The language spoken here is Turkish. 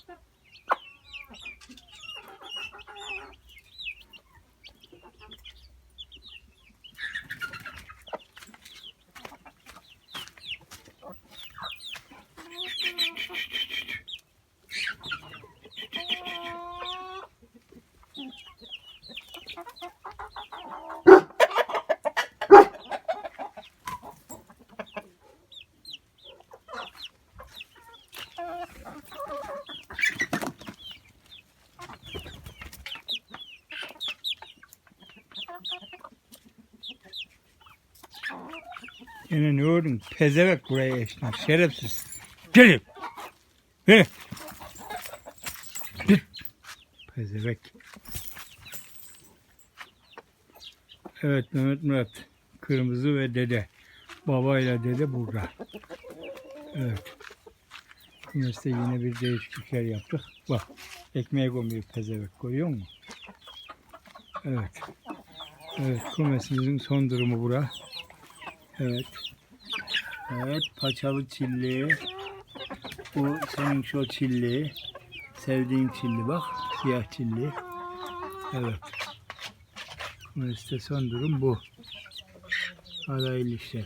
Oh, Yine ne oldun? Pezevek buraya esnaf. Şerefsiz. Gelin. Gelin. Git. Pezevek. Evet Mehmet Murat. Kırmızı ve dede. Babayla dede burada. Evet. Kümeste yine bir değişiklikler yaptık. Bak ekmeğe koymuyor pezevek görüyor musun? Evet. Evet kumesimizin son durumu bura. Evet. Evet paçalı çilli. Bu senin şu çilli. Sevdiğin çilli bak. Siyah çilli. Evet. Kumeste son durum bu. Adaylı işler.